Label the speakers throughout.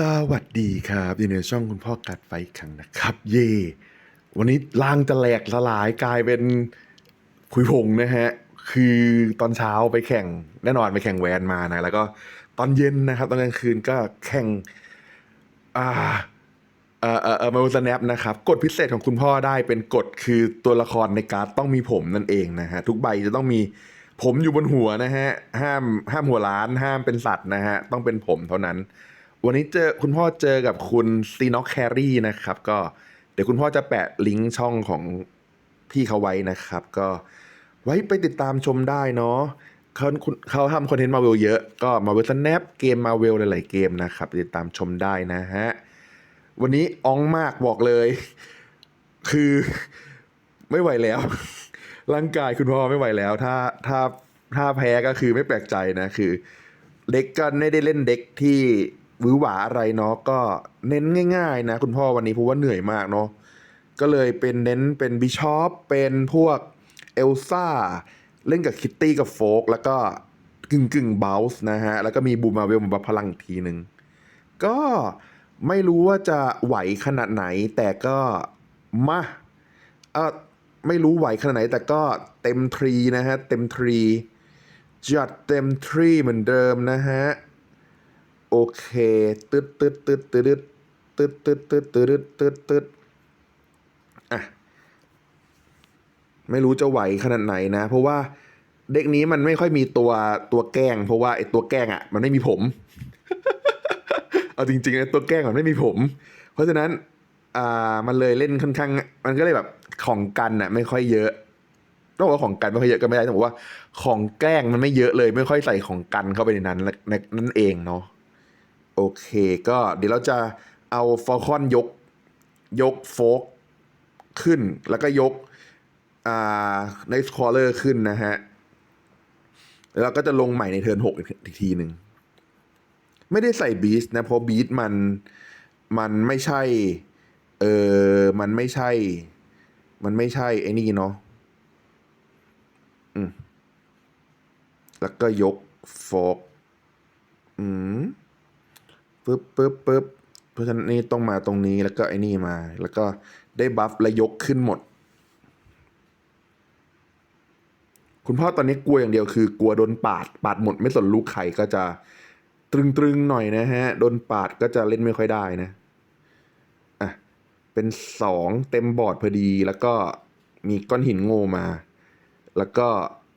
Speaker 1: สวัสดีครับอยู่ในช่องคุณพ่อกัดไฟอีกครั้งนะครับ เย่วันนี้ล่างจะแหลกสลายกลายเป็นคุยพงนะฮะ คือตอนเช้าไปแข่งแน่นอนไปแข่งแวนมานะ แล้วก็ตอนเย็นนะครับ ตอนกลางคืนก็แข่ง อ่าเอ่อเอ่อเอ่อมาสแนปนะครับกฎพิเศษของคุณพ่อได้เป็นกฎคือตัวละครในการ์ดต้องมีผมนั่นเองนะฮะทุกใบจะต้องมีผมอยู่บนหัวนะฮะห้ามห้ามหัวล้านห้ามเป็นสัตว์นะฮะต้องเป็นผมเท่านั้น วันนี้เจอคุณพ่อเจอกับคุณซีน็อกแครีนะครับ ก็เดี๋ยวคุณพ่อจะแปะลิงก์ช่องของพี่เขาไว้นะครับ ก็ไว้ไปติดตามชมได้เนาะเขาเขาทำคอนเทนต์มาเวลเยอะ ก็มาเวลสแนปเกมมาเวลหลายๆเกมนะครับ ติดตามชมได้นะฮะ วันนี้อ้องมากบอกเลย คือไม่ไหวแล้ว ร่างกายคุณพ่อไม่ไหวแล้ว ถ้าถ้าถ้าแพ้ก็คือไม่แปลกใจนะ คือ เด็กก็ไม่ได้เล่นเด็กที่ วือหวาอะไรเนาะก็เน้นง่าย ๆ นะ คุณพ่อวันนี้เพราะว่าเหนื่อยมากเนาะก็เลยเป็นเน้นเป็นบิชอปเป็นพวกเอลซ่าเล่นกับคิตตี้กับโฟกแล้วก็กึ่งกึ่งเบลส์นะฮะ แล้วก็มีบูมาเวลมาพลังทีหนึ่งก็ไม่รู้ว่าจะไหวขนาดไหน แต่ก็มาเออไม่รู้ไหวขนาดไหน แต่ก็เต็มทรีนะฮะ เต็มทรี จัดเต็มทรีเหมือนเดิมนะฮะ โอเคตึ๊ดตึ๊ดตึ๊ดตึ๊ดตึ๊ดตึ๊ดตึ๊ดตึ๊ดตึ๊ดตึ๊ดตืดอะไม่รู้จะไหวขนาดไหนนะ เพราะว่าเด็กนี้มันไม่ค่อยมีตัวตัวแกล้ง เพราะว่าไอ้ตัวแกล้งอะ มันไม่มีผม เอาจริงๆนะตัวแกล้งมันไม่มีผม เพราะฉะนั้นอ่ามันเลยเล่นค่อนข้าง มันก็เลยแบบของกันน่ะ ไม่ค่อยเยอะต้องบอกว่าของกันไม่ค่อยเยอะก็ไม่ได้ต้องบอกว่าของแกล้งมันไม่เยอะเลย ไม่ค่อยใส่ของกันเข้าไปในนั้นนั่นเองเนาะ โอเค ก็เดี๋ยวเราจะเอาฟอลคอนยก ยกโฟกขึ้น แล้วก็ยกอ่าในสคอเลอร์ขึ้นนะฮะ แล้วเราก็จะลงใหม่ในเทิร์นหกอีกทีหนึ่งไม่ได้ใส่บีสนะเพราะบีสมันมันไม่ใช่ เออมันไม่ใช่ มันไม่ใช่ไอ้นี่เนาะอืมแล้วก็ยกโฟกอืม ปึ๊บปึ๊บปึ๊บเพราะฉะนั้นนี่ต้องมาตรงนี้แล้วก็ไอ้นี่มา แล้วก็ได้บัฟและยกขึ้นหมด คุณพ่อตอนนี้กลัวอย่างเดียวคือกลัวโดนปาด ปาดหมดไม่สนลูกไข่ก็จะตรึงๆหน่อยนะฮะ โดนปาดก็จะเล่นไม่ค่อยได้นะ อะ เป็นสองเต็มบอร์ดพอดี แล้วก็มีก้อนหินโง่มา แล้วก็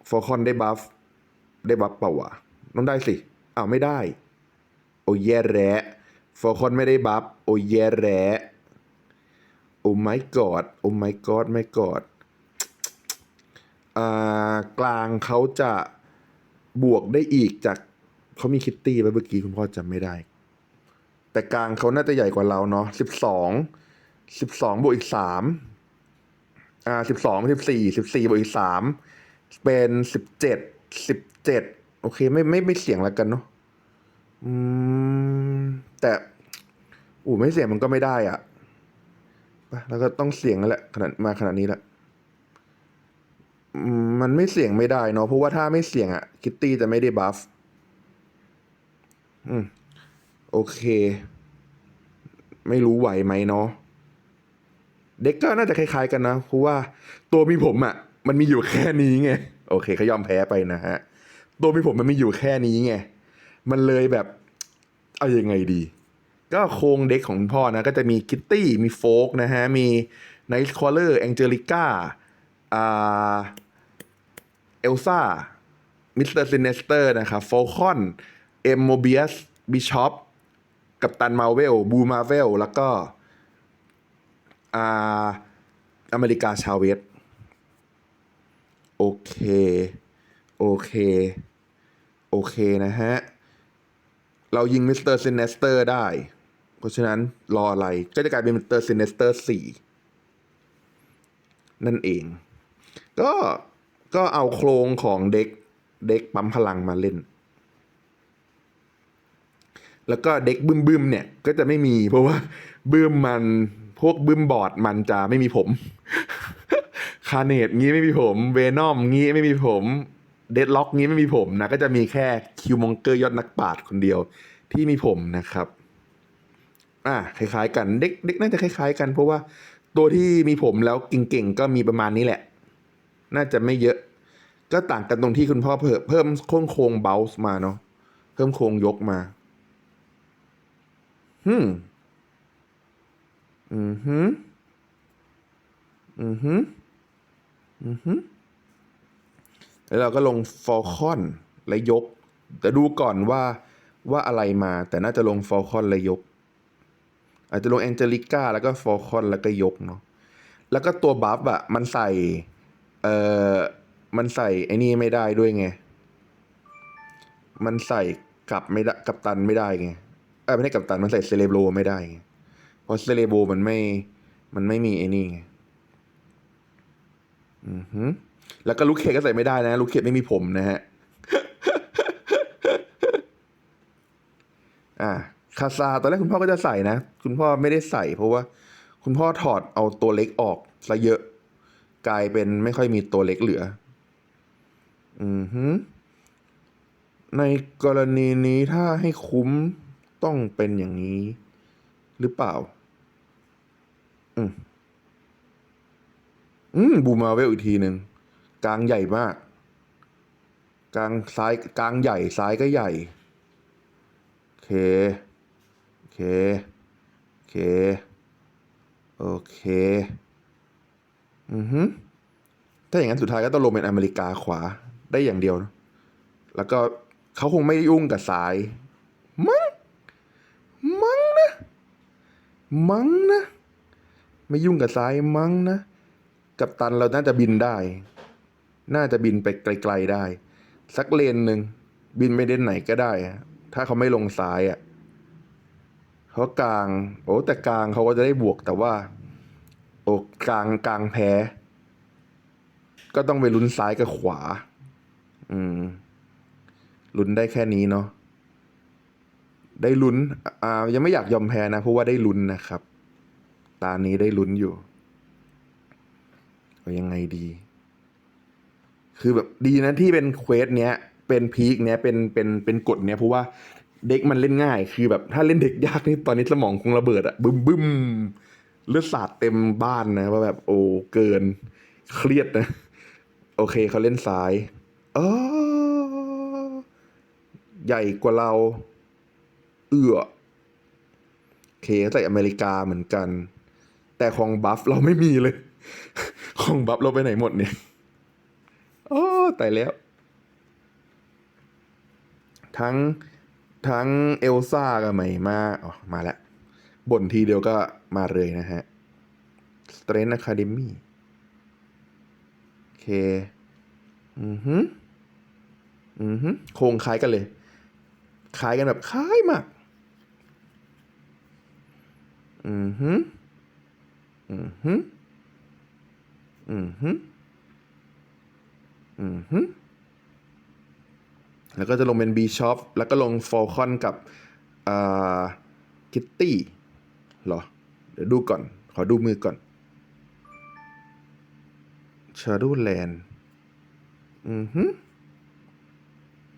Speaker 1: ฟอร์คอนได้บัฟ ได้บัฟเปล่าวะต้องได้สิ อ้าวไม่ได้ โอ้แย่แร้ฟอร์คอนไม่ได้บัฟโอ้แย่แร้โอ้ไม่กอดโอ้ไม่กอดไม่กอดอ่ากลางเขาจะบวกได้อีกจากเขามีคิตตี้ไปเมื่อกี้คุณพ่อจำไม่ได้ แต่กลางเขาน่าจะใหญ่กว่าเราเนาะสิบสองสิบสองบวกอีกสามอ่าสิบสองสิบสี่สิบสี่บวกอีกสามเป็นสิบเจ็ดสิบเจ็ดโอเค ไม่ไม่ไม่เสียงแล้วกันเนาะ อืม แต่อู้ไม่เสียงมันก็ไม่ได้อะไปแล้วก็ต้องเสียงแล้วแหละขนาดมาขนาดนี้แล้วอืมมันไม่เสี่ยงไม่ได้เนาะเพราะว่าถ้าไม่เสี่ยงอะคิตตี้จะไม่ได้บัฟอืม โอเค ไม่รู้ไหวไหมเนาะเด็กก็น่าจะคล้าย ๆ กันนะเพราะว่าตัวมีผมอะมันมีอยู่แค่นี้ไงโอเคเขายอมแพ้ไปนะฮะ ตัวมีผมมันมีอยู่แค่นี้ไง มันเลยแบบ เอาอยัางไงดี ก็โครงเด็กของคุณพ่อนะ ก็จะมีคิตตี้มีโฟกนะฮะ มีไนท์คอลเลอร์แองเจลิก้าอ่าเอลซ่ามิสเตอร์ซินเนสเตอร์นะครับโฟคอนเอ็มโมเบียสบิชอปกัปตันมาเวลบูมาเวลแล้วก็อ่าอเมริกาชาเวสโอเค โอเค โอเคนะฮะ เรายิงมิสเตอร์ซินเนสเตอร์ได้ เพราะฉะนั้นรออะไรก็จะกลายเป็นมิสเตอร์ซินเนสเตอร์สี่นั่นเอง ก็ก็เอาโครงของเด็กเด็กปั๊มพลังมาเล่น แล้วก็เด็กบึ้มบึมเนี่ยก็จะไม่มี เพราะว่าบึ้มมันพวกบึ้มบอดมันจะไม่มีผม คาเนตงี้ไม่มีผม เวนอมงี้ไม่มีผม เดดล็อกงี้ไม่มีผมนะ ก็จะมีแค่คิวมองเกอร์ยอดนักปราดคนเดียวที่มีผมนะครับ อะคล้ายๆ กันเด็กเด็กน่าจะคล้าย ๆ กัน เพราะว่าตัวที่มีผมแล้วเก่งๆก็มีประมาณนี้แหละ น่าจะไม่เยอะ ก็ต่างกันตรงที่คุณพ่อเพิ่มเพิ่มโค้งโครงเบลส์มาเนาะเพิ่มโครงยกมาฮึมอือฮึอือฮึอือฮึ แล้วเราก็ลงฟอลคอนและยก แต่ดูก่อนว่าว่าอะไรมา แต่น่าจะลงฟอลคอนและยก อาจจะลงแองเจลิก้าแล้วก็ฟอลคอนแล้วก็ยกเนาะแล้วก็ตัวบัฟอะมันใส่ เอ่อ มันใส่ไอ้นี่ไม่ได้ด้วยไง มันใส่กลับไม่ได้กับตันไม่ได้ไงเออไม่ใช่กับตันมันใส่เซเลโบไม่ได้ไงเพราะเซเลโบมันไม่ มันไม่มีไอ้นี่ไง อือฮึ แล้วก็ลูกเคก็ใส่ไม่ได้นะลูกเคไม่มีผมนะฮะอ่าคาซาตอนแรกคุณพ่อก็จะใส่นะ คุณพ่อไม่ได้ใส่ เพราะว่า คุณพ่อถอดเอาตัวเล็กออกซะเยอะ กลายเป็นไม่ค่อยมีตัวเล็กเหลือ อือฮึในกรณีนี้ถ้าให้คุ้มต้องเป็นอย่างนี้ หรือเปล่า อืมอืมบูมาเวลอีกทีหนึ่ง กลางใหญ่มาก กลางซ้ายกลางใหญ่ซ้ายก็ใหญ่ โอเค โอเค โอเค โอเค อือฮึถ้าอย่างนั้นสุดท้ายก็ต้องลงเป็นอเมริกาขวาได้อย่างเดียวนะแล้วก็เขาคงไม่ยุ่งกับซ้าย มั้ง มั้งนะ มั้งนะ ไม่ยุ่งกับซ้ายมั้งนะ กับตันเราน่าจะบินได้ น่าจะบินไปไกลๆได้ สักเลนหนึ่งบินไปเลนไหนก็ได้ ถ้าเขาไม่ลงซ้ายอะเพราะกลาง โอ้แต่กลางเขาก็จะได้บวกแต่ว่า โอ้กลางกลางแพ้ ก็ต้องไปลุ้นซ้ายกับขวา อืมลุ้นได้แค่นี้เนาะได้ลุ้น อ่า ยังไม่อยากยอมแพ้นะ เพราะว่าได้ลุ้นนะครับ ตานี้ได้ลุ้นอยู่ยังไงดี คือแบบดีนะที่เป็นเควสเนี้ยเป็นพีคเนี้ยเป็นเป็นเป็นกฎเนี้ยเพราะว่าเด็กมันเล่นง่าย คือแบบถ้าเล่นเด็กยากนี่ตอนนี้สมองคงระเบิดอะบึ้มบึ้มเลือดสาดเต็มบ้านนะว่าแบบโอ้เกิน เครียดนะ โอเคเขาเล่นซ้ายเออใหญ่กว่าเรา เอื้อโอเคใส่อเมริกาเหมือนกัน แต่ของบัฟเราไม่มีเลย ของบัฟเราไปไหนหมดเนี่ย โอ้ตายแล้ว ทั้งทั้งเอลซ่ากับใหม่มาอ๋อมาแล้วบ่นทีเดียวก็มาเลยนะฮะ Strength Academy โอเค อือฮึอือฮึโครงคล้ายกันเลย คล้ายกันแบบคล้ายมาก อือฮึอือฮึอือฮึ อือฮึแล้วก็จะลงเป็น B Shop แล้วก็ลง Falcon กับอ่าคิตตี้เหรอ เดี๋ยวดูก่อน ขอดูมือก่อน Shadowland อือฮึ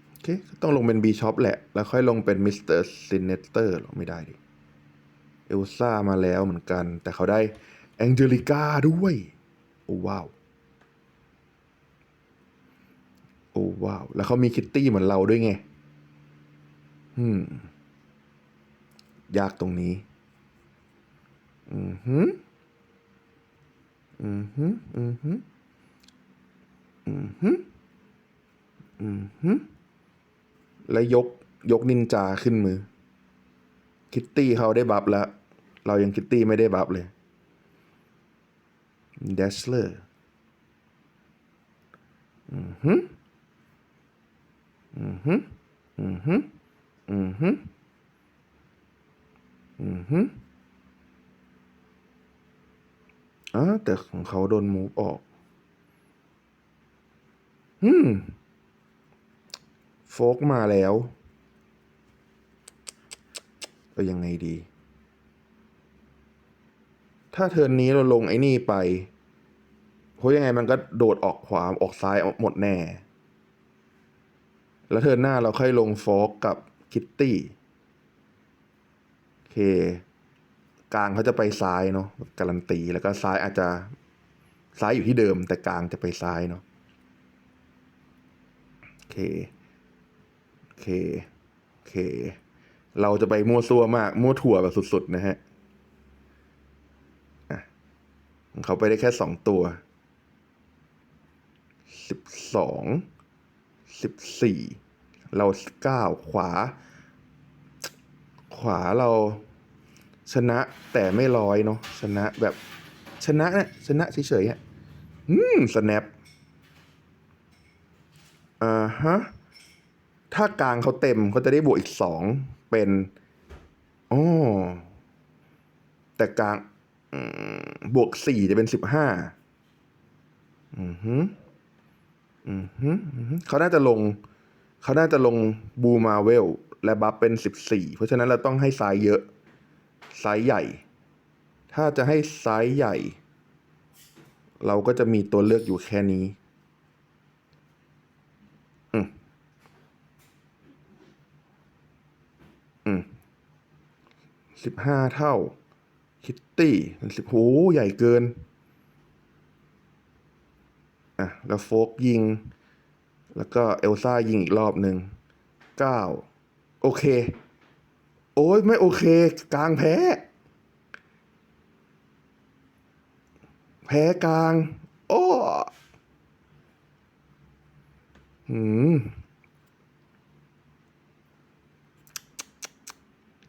Speaker 1: โอเคต้องลงเป็น B Shop แหละ แล้วค่อยลงเป็น Mr. Sinister หรอ ไม่ได้ดิเอลซ่ามาแล้วเหมือนกัน แต่เขาได้แองเจลิก้าด้วย โอ้ว้าว โอ้ว้าว แล้วเขามีคิตตี้เหมือนเราด้วยไง อืม ยากตรงนี้ อือฮึอือฮึอือฮึอือฮึอือฮึแล้วยกยกนินจาขึ้นมือ คิตตี้เขาได้บัฟแล้ว เรายังคิตตี้ไม่ได้บัฟเลยเดสเลอร์ อือฮึอื อฮึอือฮึอือฮึอือฮึอ่าแต่ของเขาโดนมูฟออกอืมโฟกมาแล้วก็ยังไงดี ถ้าเทิร์นนี้เราลงไอ้นี่ไป เพราะยังไงมันก็โดดออกขวาออกซ้ายหมดแน่ แล้วเทิร์นหน้าเราค่อยลงโฟกกับคิตตี้โอเค กลางเขาจะไปซ้ายเนาะการันตีแล้วก็ซ้ายอาจจะซ้ายอยู่ที่เดิม แต่กลางจะไปซ้ายเนาะโอเคโอเคโอเค เราจะไปมั่วซั่วมาก มั่วถั่วแบบสุดๆนะฮะอะเขาไปได้แค่สองตัวสิบสอง สิบสี่เราเก้าขวา ขวาเราชนะแต่ไม่ร้อยเนาะชนะแบบชนะเนี่ยชนะเฉยๆอะอืม snap อ่าฮะถ้ากลางเขาเต็มเขาจะได้บวกอีกสองเป็นอ๋อแต่กลางบวกสี่จะเป็นสิบห้าอือฮึอือฮึอือฮึ เขาน่าจะลง เขาน่าจะลงบูมาเวล และบัฟเป็นสิบสี่เพราะฉะนั้นเราต้องให้ไซส์เยอะ ไซส์ใหญ่ ถ้าจะให้ไซส์ใหญ่ เราก็จะมีตัวเลือกอยู่แค่นี้อืมอืมสิบห้าเท่า คิตตี้สิบโหใหญ่เกิน อะแล้วโฟกยิง แล้วก็เอลซ่ายิงอีกรอบหนึ่งเก้าโอเค โอ้ยไม่โอเค กลางแพ้ แพ้กลาง โอ้หืม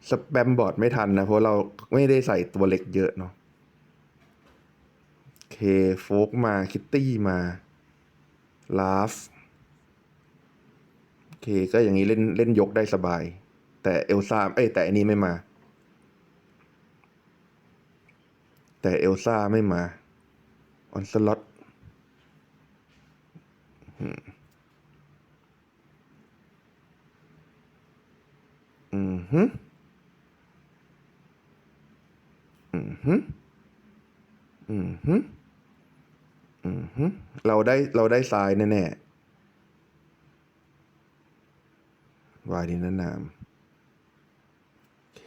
Speaker 1: สแปมบอร์ดไม่ทันนะ เพราะเราไม่ได้ใส่ตัวเล็กเยอะเนาะ เคโฟกมาคิตตี้มาลาฟโอเคก็อย่างนี้เล่นเล่นยกได้สบาย แต่เอลซ่าเอ้ยแต่อันนี้ไม่มา แต่เอลซ่าไม่มาออนสล็อตอืมฮึอืมฮึอืมฮึ อืมเราได้เราได้ทรายแน่ๆวายดินนามโอเค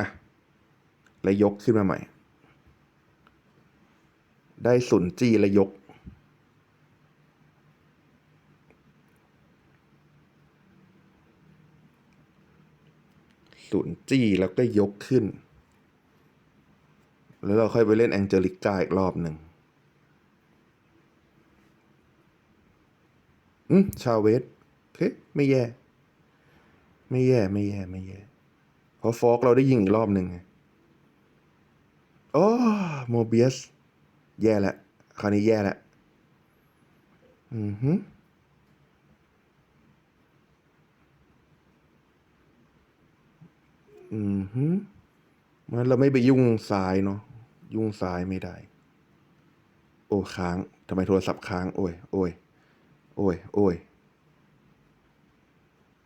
Speaker 1: อะแล้วยกขึ้นมาใหม่ ได้สุนจีและยกสุนจีแล้วก็ยกขึ้น แล้วเราค่อยไปเล่นแองเจลิก้าอีกรอบหนึ่งอืมชาวเวสโอเคไม่แย่ ไม่แย่ไม่แย่ไม่แย่ เพราะฟอกเราได้ยิงอีกรอบหนึ่งไงโอ้โมเบียส แย่แล้วคราวนี้แย่แล้วอือฮึอือฮึมันเราไม่ไปยุ่งซ้ายเนาะ ยุ่งซ้ายไม่ได้ โอ้ค้างทำไมโทรศัพท์ค้าง โอ้ยโอ้ยโอ้ยโอ้ย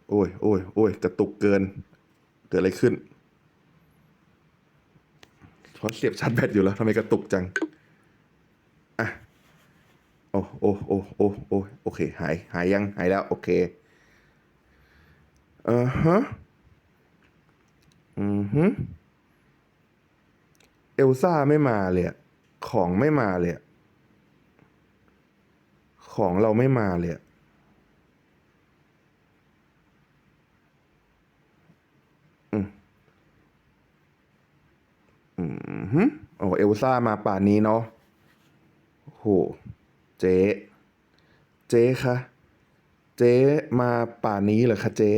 Speaker 1: โอ้ยโอ้ยโอ้ยกระตุกเกิน เกิดอะไรขึ้นเพราะเสียบชาร์จแบตอยู่แล้วทำไมกระตุกจังอะโอ้โอ้โอ้โอ้โอ้โอเค หาย หายยัง หายแล้ว โอเคอ่าฮะอือฮึ เอลซ่าไม่มาเลยของไม่มาเลยของเราไม่มาเลยอืมอืมฮึโอ้เอลซ่ามาป่านนี้เนาะโหเจ๊เจ๊คะเจ๊มาป่านนี้เหรอคะเจ๊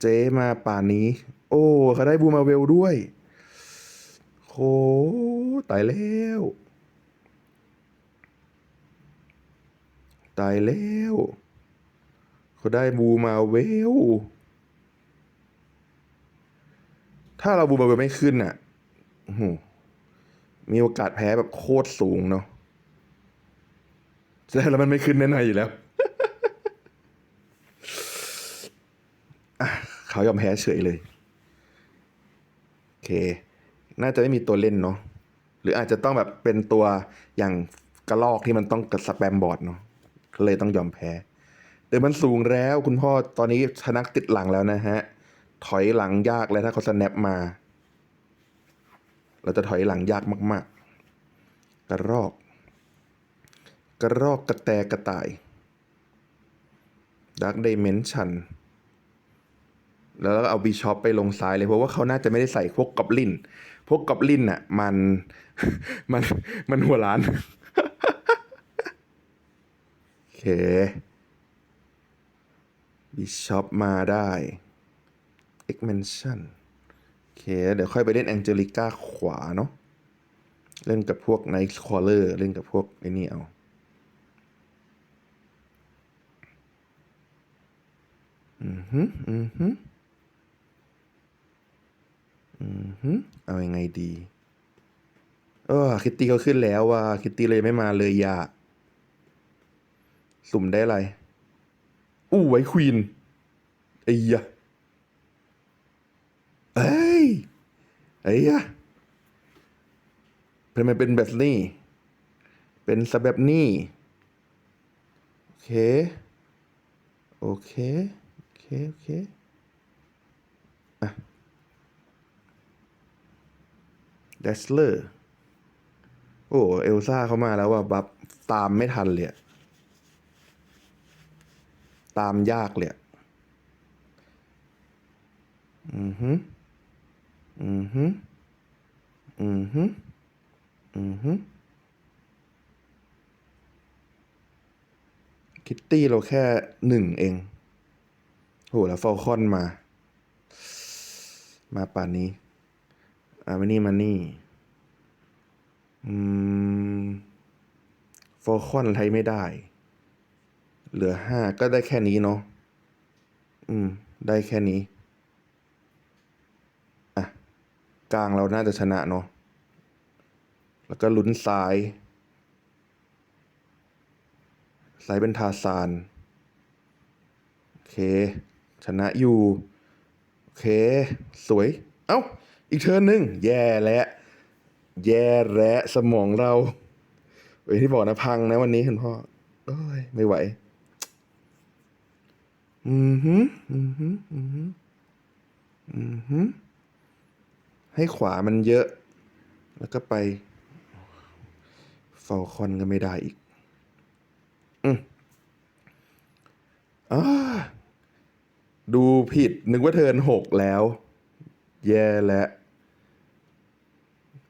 Speaker 1: เจ๊มาป่านนี้ โอ้เขาได้บูมาเวลด้วยโหตายแล้วตายแล้วเขาได้บูมาเวล ถ้าเราบูมาเวลไม่ขึ้นอะมีโอกาสแพ้แบบโคตรสูงเนาะแล้วมันไม่ขึ้นแน่ๆอยู่แล้ว เขายอมแพ้เฉยเลย โอเค น่าจะไม่มีตัวเล่นเนาะ หรืออาจจะต้องแบบเป็นตัวอย่างกระลอกที่มันต้องกระสแปมบอร์ดเนาะเลยต้องยอมแพ้เดี๋ยวมันสูงแล้วคุณพ่อตอนนี้ชนักติดหลังแล้วนะฮะ ถอยหลังยากเลยถ้าเขาสแนปมา เราจะถอยหลังยากมาก ๆ กระรอก กระรอกกระแตกระต่ายดักไดเมนชัน แล้วก็เอาบีชอปไปลงซ้ายเลยเพราะว่าเขาน่าจะไม่ได้ใส่พวกกอบลิน พวกกอบลินอะ มันมันมันหัวล้าน โอเคบิชอปมาได้ e x m e n s i o n โอเค เดี๋ยวค่อยไปเล่นแองเจลิก้าขวาเนาะเล่นกับพวกไนท์คอ l เลอร์เล่นกับพวกไอ้นี่เอาอือฮึอือฮึือเอายังไงดี เออคิตตี้เขาขึ้นแล้วว่ะคิตตี้เลยไม่มาเลยอยาสุ่มได้อะไร อู้ไว้ควีนไอ้ยะเอ้ยไอ้ยะเป็นมันเป็นแบบนี้ เป็นสแบบนี้ โอเค โอเค โอเค โอเคอะ เดสเลอร์ โอ้เอลซ่าเขามาแล้วว่าบัฟตามไม่ทันเลยตามยากเลยอะอือฮึอือฮึอือฮึอือฮึคิตตี้เราแค่หนึ่งเองโหแล้วฟอลคอนมา มาป่านนี้ อ่ามานี่มานี่อืมฟอลคอนไทยไม่ได้ เหลือห้าก็ได้แค่นี้เนาะอืม ได้แค่นี้ อะ กลางเราน่าจะชนะเนาะแล้วก็ลุ้นซ้ายซ้ายเป็นทาซานโอเค ชนะอยู่ โอเค สวย เอ้า อีกเทิร์นหนึ่งแย่แล้วแย่แล้วสมองเราเอ้ที่บอกนะพังนะวันนี้คุณพ่อเอ้ยไม่ไหว อืมฮึอืมฮึอืมฮึอืมฮึให้ขวามันเยอะ แล้วก็ไปฟอลคอนก็ไม่ได้อีก อืมอ่าดูผิดนึกว่าเทิร์นหกแล้ว แย่แล้ว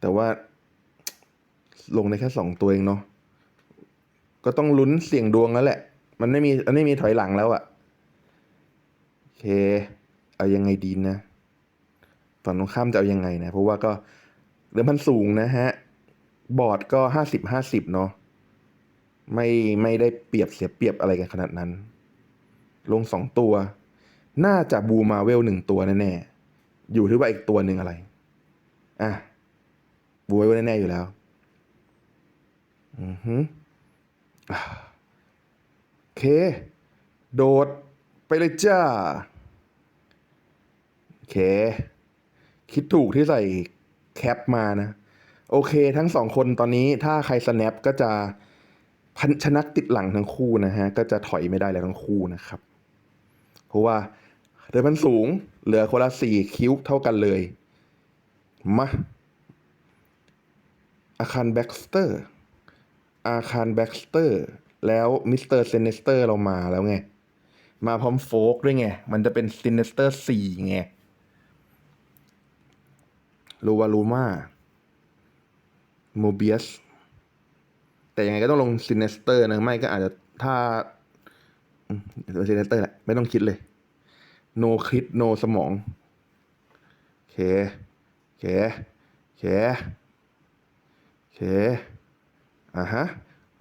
Speaker 1: แต่ว่าลงในแค่สองตัวเองเนาะก็ต้องลุ้นเสี่ยงดวงแล้วแหละ มันไม่มีมันไม่มีถอยหลังแล้วอะโอเค เอายังไงดีนะฝั่งตรงข้ามจะเอายังไงนะ เพราะว่าก็เดิมพันสูงนะฮะ บอร์ดก็ห้าสิบห้าสิบเนาะไม่ไม่ได้เปรียบเสียเปรียบอะไรกันขนาดนั้น ลงสองตัว น่าจะบูมาเวลหนึ่งตัวแน่ๆอยู่ที่ว่าอีกตัวหนึ่งอะไร อะ บูมาเวลแน่ๆอยู่แล้ว อือฮึโอเค โดดไปเลยจ้า โอเค คิดถูกที่ใส่แคปมานะ โอเค ทั้งสองคนตอนนี้ถ้าใครสแนปก็จะพันชนะติดหลังทั้งคู่นะฮะ ก็จะถอยไม่ได้แล้วทั้งคู่นะครับ เพราะว่าเรือมันสูง เหลือคนละสี่คิวเท่ากันเลย มา อาคารแบ็กสเตอร์อาคารแบ็กสเตอร์แล้วมิสเตอร์เซนเนสเตอร์เรามาแล้วไง มาพร้อมโฟกด้วยไง มันจะเป็นเซนเนสเตอร์สี่ไงลูวาลูมาโมเบียสแต่ยังไงก็ต้องลงซินเนสเตอร์นะ ไม่ก็อาจจะถ้าซินเนสเตอร์แหละ ไม่ต้องคิดเลย โนคิดโนสมอง โอเค โอเค โอเค เคอ่าฮะ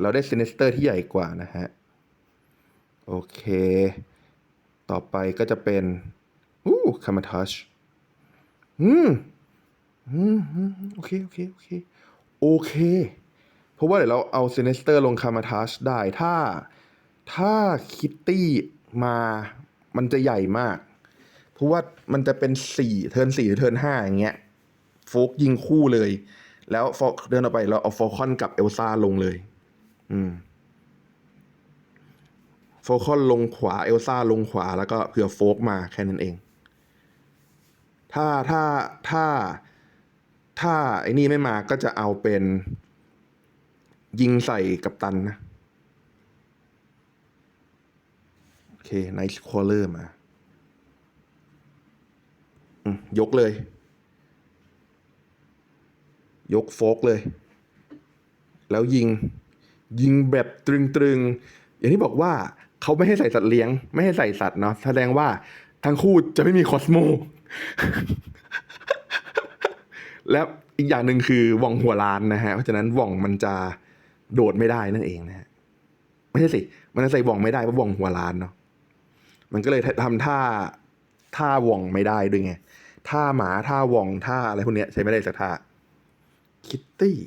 Speaker 1: เราได้ซินเนสเตอร์ที่ใหญ่กว่านะฮะ โอเค ต่อไปก็จะเป็น อู้คามาทัชอืมอืมอืมโอเค โอเค โอเค โอเค เพราะว่าเดี๋ยวเราเอาเซนสเตอร์ลงคามาทัชได้ ถ้า ถ้าคิตตี้มา มันจะใหญ่มาก เพราะว่ามันจะเป็นสี่เทิร์นสี่หรือเทิร์นห้าอย่างเงี้ย โฟกยิงคู่เลย แล้วฟอกเดินออกไปเราเอาฟอลคอนกับเอลซ่าลงเลย อืมฟคอนลงขวาเอลซ่าลงขวาแล้วก็เผื่อโฟกมาแค่นั้นเอง ถ้าถ้าถ้าถ้าไอ้นี่ไม่มาก็จะเอาเป็น ยิงใส่กับตันนะ โอเคไนท์คอลเลอร์มา ยกเลย ยกโฟกเลย แล้วยิงยิงแบบตรึงๆ อย่างที่บอกว่าเขาไม่ให้ใส่สัตว์เลี้ยง ไม่ให้ใส่สัตว์เนาะแสดงว่าทั้งคู่จะไม่มีคอสโม แล้วอีกอย่างหนึ่งคือว่องหัวล้านนะฮะ เพราะฉะนั้นว่องมันจะโดดไม่ได้นั่นเองนะฮะไม่ใช่สิ มันจะใส่ว่องไม่ได้เพราะว่องหัวล้านเนาะมันก็เลยทำท่าท่าว่องไม่ได้ด้วยไงท่าหมาท่าว่องท่าอะไรพวกเนี้ยใช้ไม่ได้สักท่า คิตตี้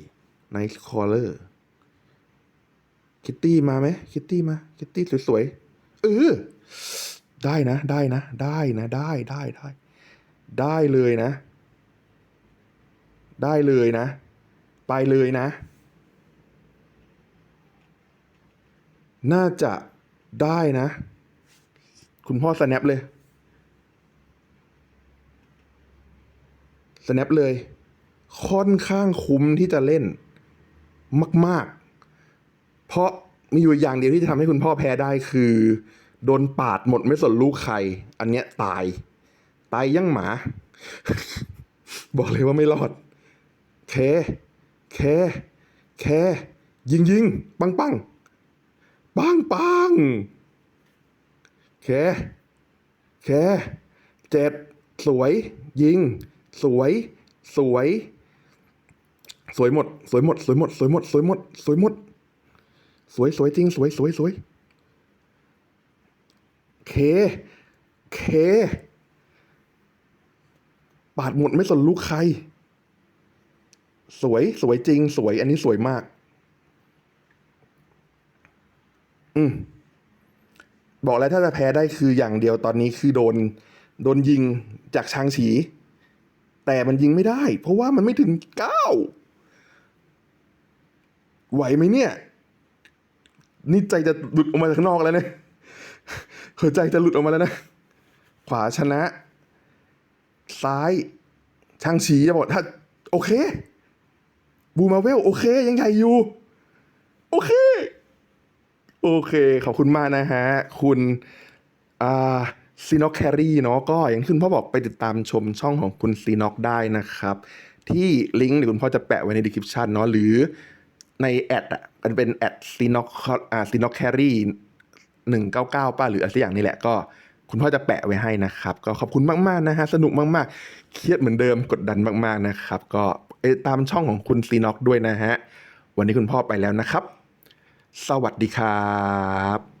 Speaker 1: ไนท์คอลเลอร์คิตตี้มาไหมคิตตี้มา คิตตี้สวยๆเออได้นะ ได้นะ ได้นะได้ได้ได้ได้เลยนะ ได้เลยนะ ไปเลยนะ น่าจะได้นะ คุณพ่อสแนปเลยสแนปเลย ค่อนข้างคุ้มที่จะเล่นมาก ๆ เพราะมีอยู่อย่างเดียวที่จะทำให้คุณพ่อแพ้ได้คือ โดนปาดหมดไม่สนลูกใคร อันเนี้ยตาย ตายยั่งหมา บอกเลยว่าไม่รอดเคเคเคยิงยิงปังปังปังปังเคเคเจ็ดสวย ยิง สวย สวย สวยหมด สวยหมด สวยหมด สวยหมด สวยหมด สวยหมด สวยสวยจริง สวยสวยสวยเคเค ปาดหมดไม่สนลูกใคร สวยสวยจริง สวย อันนี้สวยมาก อืมบอกแล้วถ้าจะแพ้ได้คืออย่างเดียวตอนนี้คือโดน โดนยิงจากชางฉี แต่มันยิงไม่ได้ เพราะว่ามันไม่ถึงเก้า ไหวไหมเนี่ย นี่ใจจะหลุดออกมาจากนอกแล้วเนี่ยหัวใจจะหลุดออกมาแล้วนะ ขวาชนะ ซ้าย ช่างฉีจะบอกถ้า โอเค บูมาเวล โอเค ยังใหญ่อยู่ โอเค โอเค ขอบคุณมากนะฮะ คุณอ่าซีน็อกแครีเนาะก็อย่างที่คุณพ่อบอกไปติดตามชมช่องของคุณซีน็อกได้นะครับ ที่ลิงก์เดี๋ยวคุณพ่อจะแปะไว้ในดีคริปชันเนาะหรือ ในแอดอะมันเป็นแอดซีน็อกอ่าซีน็อกแครีหนึ่งเก้าเก้าป้าหรืออะไรสักอย่างนี่แหละก็ คุณพ่อจะแปะไว้ให้นะครับ ก็ขอบคุณมาก ๆ นะฮะ สนุกมาก ๆ เครียดเหมือนเดิมกดดันมาก ๆ นะครับ ก็ตามช่องของคุณซีน็อกด้วยนะฮะ วันนี้คุณพ่อไปแล้วนะครับ สวัสดีครับ